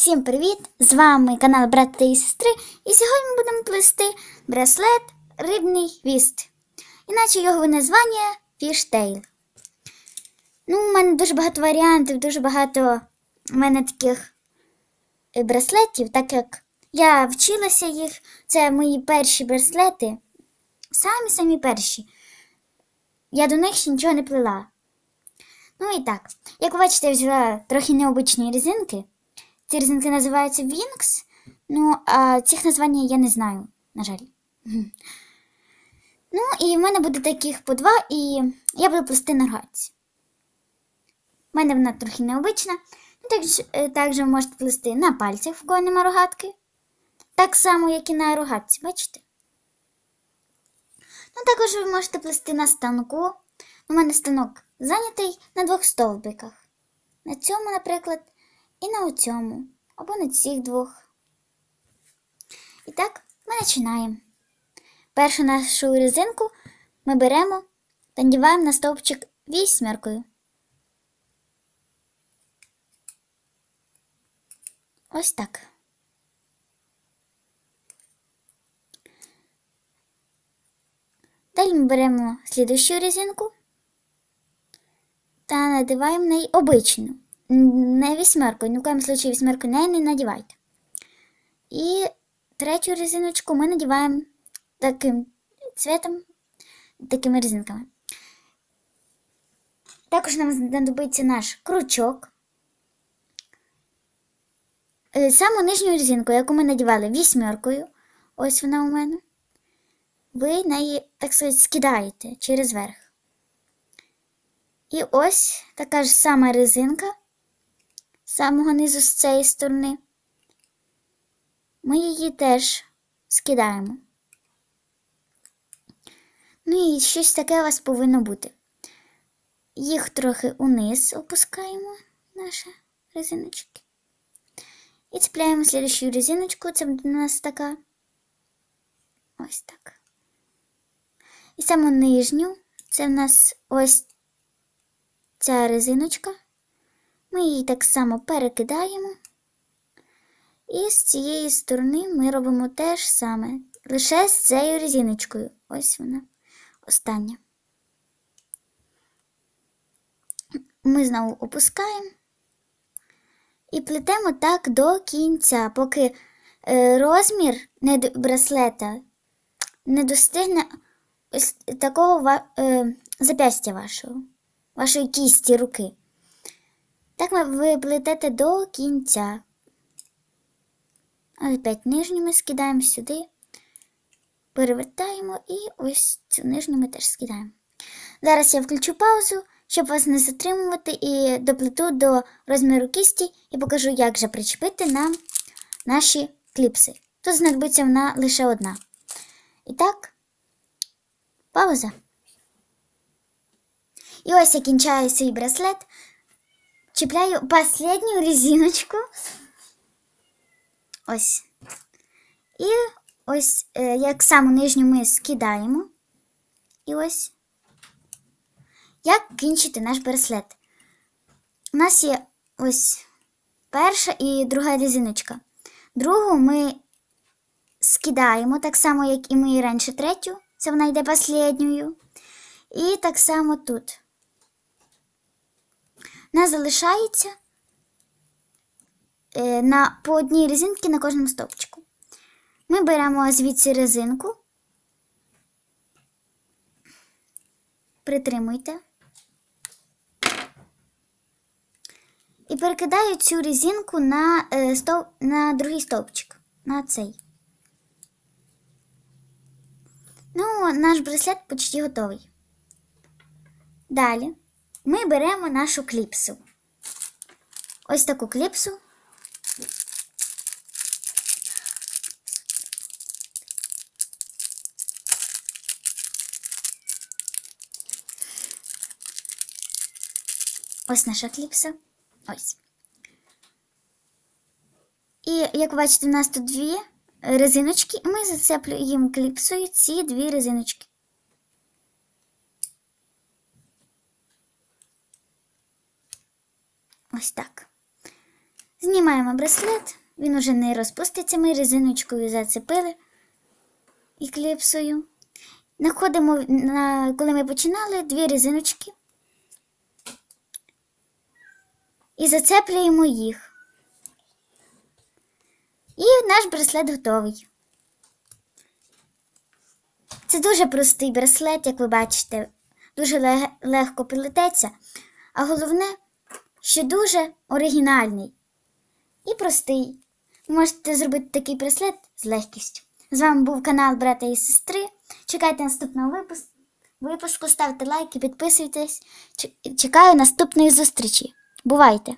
Всім привіт! З вами канал Брата і сестри. І сьогодні ми будемо плести браслет Рибний хвіст. Іначе його названня фіштейл. Ну, у мене дуже багато варіантів, дуже багато у мене таких е, браслетів, так як я вчилася їх. Це мої перші браслети. Самі-самі перші. Я до них ще нічого не плела. Ну і так, як ви бачите, я взяла трохи необичні резинки. Ці резинки називаються Wings, ну, а цих названня я не знаю, на жаль. Ну, і в мене буде таких по два, і я буду плести на рогатці. У мене вона трохи необична. Ну, також, е, також ви можете плести на пальцях, в кого нема рогатки. Так само, як і на рогатці, бачите? Ну, також ви можете плести на станку. У мене станок зайнятий на двох стовбиках. На цьому, наприклад, і на цьому, або на цих двох. І так, ми починаємо. Першу нашу резинку ми беремо та надіваємо на стовпчик вісьмеркою. Ось так. Далі ми беремо слідущу резинку та надіваємо на неї обичну. Не вісьмерку, ні в коєму случаї вісьмерку не, не надівайте. І третю резиночку ми надіваємо таким цветом, такими резинками. Також нам знадобиться наш крючок. Е, Саму нижню резинку, яку ми надівали вісьмеркою, ось вона у мене, ви неї, так сказати, скидаєте через верх. І ось така ж сама резинка самого низу з цієї сторони. Ми її теж скидаємо. Ну і щось таке у вас повинно бути. Їх трохи униз опускаємо, наші резиночки. І цепляємо слідчу резиночку, це буде у нас така. Ось так. І саму нижню, це в нас ось ця резиночка. Ми її так само перекидаємо. І з цієї сторони ми робимо те ж саме. Лише з цією резиночкою. Ось вона остання. Ми знову опускаємо і плетемо так до кінця, поки е, розмір браслета не достигне ось такого е, зап'ястя вашого, вашої кісті руки. Так ви- плетете до кінця. Опять нижню ми скидаємо сюди, перевертаємо і ось цю нижню ми теж скидаємо. Зараз я включу паузу, щоб вас не затримувати, і доплету до розміру кісті і покажу, як же причепити нам наші кліпси. Тут знадобиться вона лише одна. І так, пауза. І ось я кінчаю свій браслет. Чіпляю последню резиночку. Ось. І ось, е, як саму нижню ми скидаємо. І ось. Як кінчити наш браслет? У нас є ось перша і друга резиночка. Другу ми скидаємо, так само, як і ми раніше третю. Це вона йде последньою. І так само тут. Нас залишається е, на, по одній резинці на кожному стовпчику. Ми беремо звідси резинку, притримуйте. І перекидаю цю резинку на, е, стов, на другий стовпчик, на цей. Ну, наш браслет почти готовий. Далі ми беремо нашу кліпсу. Ось таку кліпсу. Ось наша кліпса. Ось. І як бачите, у нас тут дві резиночки, і ми зацеплюємо кліпсою ці дві резиночки. Ось так. Знімаємо браслет, він уже не розпуститься, ми резиночкою зацепили і кліпсою. Находимо, на, коли ми починали, дві резиночки і зацеплюємо їх. І наш браслет готовий. Це дуже простий браслет, як ви бачите, дуже лег- легко плететься, а головне, що дуже оригінальний і простий. Ви можете зробити такий браслет з легкістю. З вами був канал Брата і сестри. Чекайте наступного випуску. Випуску, ставте лайки, підписуйтесь. Чекаю наступної зустрічі. Бувайте!